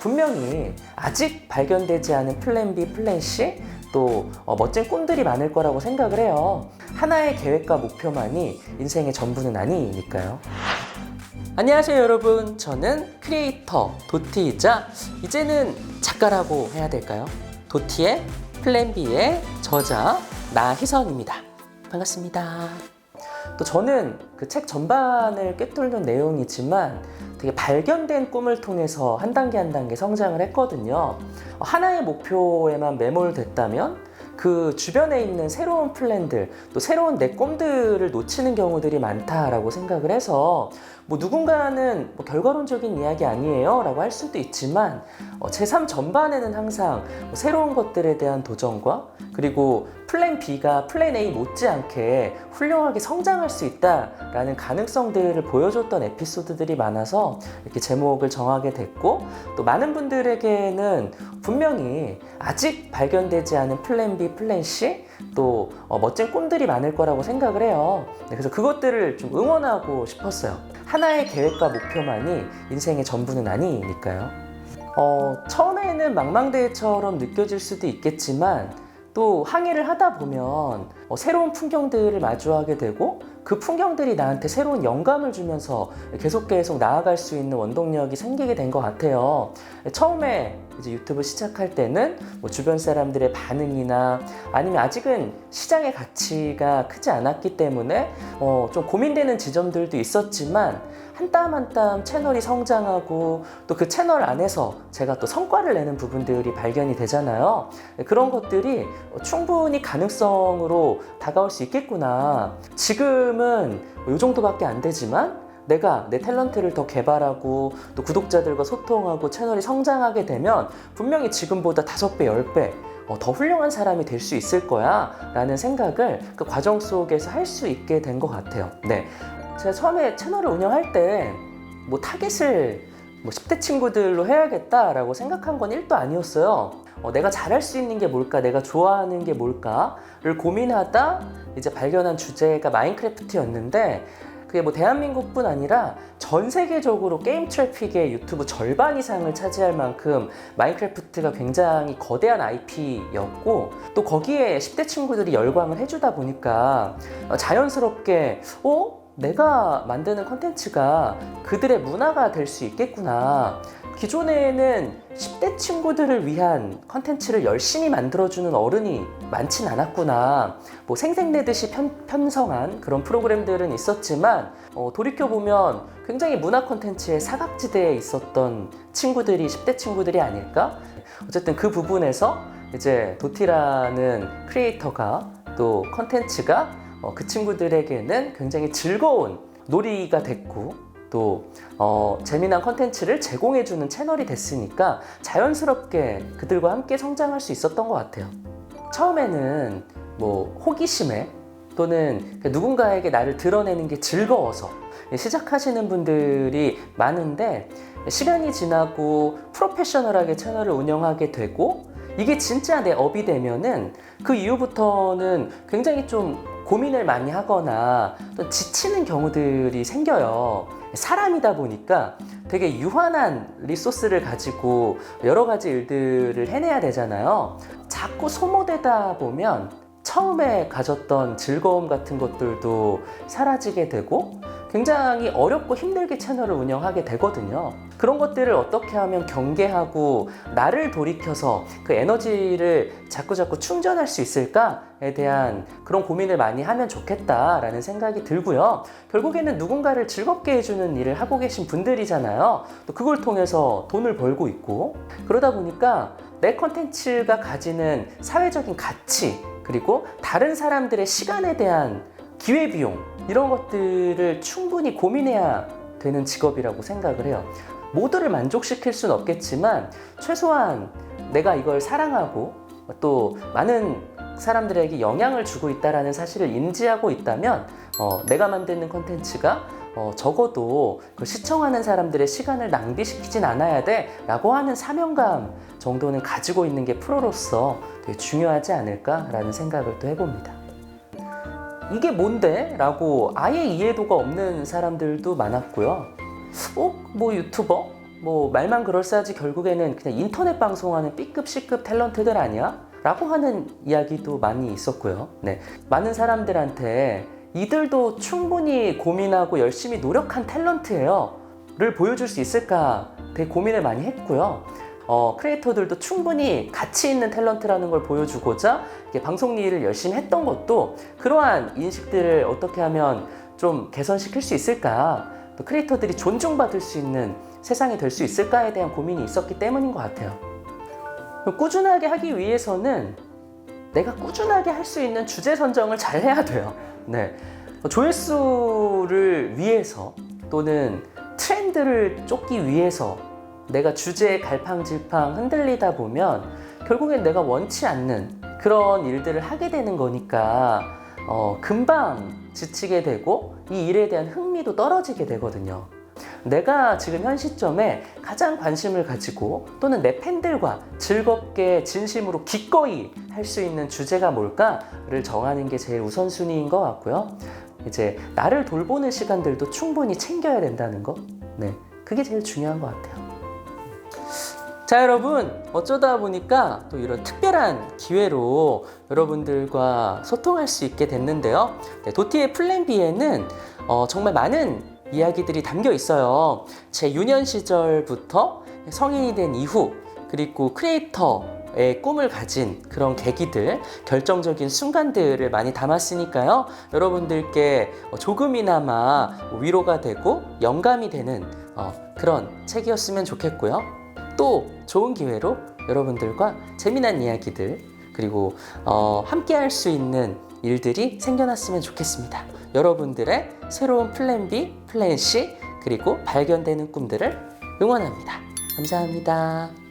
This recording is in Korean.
분명히 아직 발견되지 않은 플랜 B, 플랜 C 또 어, 멋진 꿈들이 많을 거라고 생각을 해요. 하나의 계획과 목표만이 인생의 전부는 아니니까요. 안녕하세요 여러분 저는 크리에이터 도티이자 이제는 작가라고 해야 될까요? 도티의 플랜 B의 저자 나희선입니다 반갑습니다 또 저는 그 책 전반을 꿰뚫는 내용이지만 되게 발견된 꿈을 통해서 한 단계 한 단계 성장을 했거든요. 하나의 목표에만 매몰됐다면 그 주변에 있는 새로운 플랜들 또 새로운 내 꿈들을 놓치는 경우들이 많다라고 생각을 해서 뭐 누군가는 뭐 결과론적인 이야기 아니에요 라고 할 수도 있지만 어, 제3 전반에는 항상 뭐 새로운 것들에 대한 도전과 그리고 플랜 B가 플랜 A 못지않게 훌륭하게 성장할 수 있다라는 가능성들을 보여줬던 에피소드들이 많아서 이렇게 제목을 정하게 됐고 또 많은 분들에게는 분명히 아직 발견되지 않은 플랜 B, 플랜 C 또 어, 멋진 꿈들이 많을 거라고 생각을 해요. 네, 그래서 그것들을 좀 응원하고 싶었어요. 하나의 계획과 목표만이 인생의 전부는 아니니까요. 어, 처음에는 망망대해처럼 느껴질 수도 있겠지만 또 항해를 하다 보면 어, 새로운 풍경들을 마주하게 되고 그 풍경들이 나한테 새로운 영감을 주면서 계속 계속 나아갈 수 있는 원동력이 생기게 된 것 같아요. 처음에 이제 유튜브 시작할 때는 뭐 주변 사람들의 반응이나 아니면 아직은 시장의 가치가 크지 않았기 때문에 어, 좀 고민되는 지점들도 있었지만 한 땀 한 땀 채널이 성장하고 또 그 채널 안에서 제가 또 성과를 내는 부분들이 발견이 되잖아요. 그런 것들이 충분히 가능성으로 다가올 수 있겠구나. 지금은 이 정도밖에 안 되지만 내가 내 탤런트를 더 개발하고 또 구독자들과 소통하고 채널이 성장하게 되면 분명히 지금보다 다섯 배, 열 배, 어, 더 훌륭한 사람이 될 수 있을 거야 라는 생각을 그 과정 속에서 할 수 있게 된 것 같아요. 네. 제가 처음에 채널을 운영할 때 뭐 타겟을 뭐 10대 친구들로 해야겠다라고 생각한 건 1도 아니었어요. 어, 내가 잘할 수 있는 게 뭘까, 내가 좋아하는 게 뭘까를 고민하다 이제 발견한 주제가 마인크래프트였는데 그게 뭐 대한민국뿐 아니라 전 세계적으로 게임 트래픽의 유튜브 절반 이상을 차지할 만큼 마인크래프트가 굉장히 거대한 IP였고 또 거기에 10대 친구들이 열광을 해주다 보니까 어, 자연스럽게 어? 내가 만드는 컨텐츠가 그들의 문화가 될 수 있겠구나. 기존에는 10대 친구들을 위한 컨텐츠를 열심히 만들어주는 어른이 많진 않았구나. 뭐 생생내듯이 편, 편성한 그런 프로그램들은 있었지만 어, 돌이켜보면 굉장히 문화 컨텐츠의 사각지대에 있었던 친구들이 10대 친구들이 아닐까? 어쨌든 그 부분에서 이제 도티라는 크리에이터가 또 컨텐츠가 어, 그 친구들에게는 굉장히 즐거운 놀이가 됐고 또 어, 재미난 컨텐츠를 제공해주는 채널이 됐으니까 자연스럽게 그들과 함께 성장할 수 있었던 것 같아요. 처음에는 뭐 호기심에 또는 누군가에게 나를 드러내는 게 즐거워서 시작하시는 분들이 많은데 시간이 지나고 프로페셔널하게 채널을 운영하게 되고 이게 진짜 내 업이 되면은 그 이후부터는 굉장히 좀 고민을 많이 하거나 또 지치는 경우들이 생겨요. 사람이다 보니까 되게 유한한 리소스를 가지고 여러 가지 일들을 해내야 되잖아요. 자꾸 소모되다 보면 처음에 가졌던 즐거움 같은 것들도 사라지게 되고 굉장히 어렵고 힘들게 채널을 운영하게 되거든요. 그런 것들을 어떻게 하면 경계하고 나를 돌이켜서 그 에너지를 자꾸자꾸 충전할 수 있을까에 대한 그런 고민을 많이 하면 좋겠다라는 생각이 들고요. 결국에는 누군가를 즐겁게 해주는 일을 하고 계신 분들이잖아요. 또 그걸 통해서 돈을 벌고 있고 그러다 보니까 내 컨텐츠가 가지는 사회적인 가치 그리고 다른 사람들의 시간에 대한 기회비용 이런 것들을 충분히 고민해야 되는 직업이라고 생각을 해요. 모두를 만족시킬 수는 없겠지만 최소한 내가 이걸 사랑하고 또 많은 사람들에게 영향을 주고 있다라는 사실을 인지하고 있다면 어, 내가 만드는 컨텐츠가 어, 적어도 그 시청하는 사람들의 시간을 낭비시키진 않아야 돼 라고 하는 사명감 정도는 가지고 있는 게 프로로서 되게 중요하지 않을까라는 생각을 또 해봅니다. 이게 뭔데? 라고 아예 이해도가 없는 사람들도 많았고요. 어? 뭐 유튜버? 뭐 말만 그럴싸하지 결국에는 그냥 인터넷 방송하는 B급, C급 탤런트들 아니야? 라고 하는 이야기도 많이 있었고요. 네. 많은 사람들한테 이들도 충분히 고민하고 열심히 노력한 탤런트예요. 를 보여줄 수 있을까 되게 고민을 많이 했고요. 어, 크리에이터들도 충분히 가치 있는 탤런트라는 걸 보여주고자 방송 일을 열심히 했던 것도 그러한 인식들을 어떻게 하면 좀 개선시킬 수 있을까 또 크리에이터들이 존중받을 수 있는 세상이 될 수 있을까에 대한 고민이 있었기 때문인 것 같아요. 꾸준하게 하기 위해서는 내가 꾸준하게 할 수 있는 주제 선정을 잘 해야 돼요. 네. 조회수를 위해서 또는 트렌드를 쫓기 위해서 내가 주제에 갈팡질팡 흔들리다 보면 결국엔 내가 원치 않는 그런 일들을 하게 되는 거니까 어, 금방 지치게 되고 이 일에 대한 흥미도 떨어지게 되거든요. 내가 지금 현 시점에 가장 관심을 가지고 또는 내 팬들과 즐겁게 진심으로 기꺼이 할 수 있는 주제가 뭘까를 정하는 게 제일 우선순위인 것 같고요. 이제 나를 돌보는 시간들도 충분히 챙겨야 된다는 거. 네. 그게 제일 중요한 것 같아요. 자, 여러분. 어쩌다 보니까 또 이런 특별한 기회로 여러분들과 소통할 수 있게 됐는데요. 네, 도티의 플랜 B에는 어, 정말 많은 이야기들이 담겨 있어요. 제 유년 시절부터 성인이 된 이후, 그리고 크리에이터 의 꿈을 가진 그런 계기들, 결정적인 순간들을 많이 담았으니까요. 여러분들께 조금이나마 위로가 되고 영감이 되는 어, 그런 책이었으면 좋겠고요. 또 좋은 기회로 여러분들과 재미난 이야기들 그리고 어, 함께 할 수 있는 일들이 생겨났으면 좋겠습니다. 여러분들의 새로운 플랜 B, 플랜 C 그리고 발견되는 꿈들을 응원합니다. 감사합니다.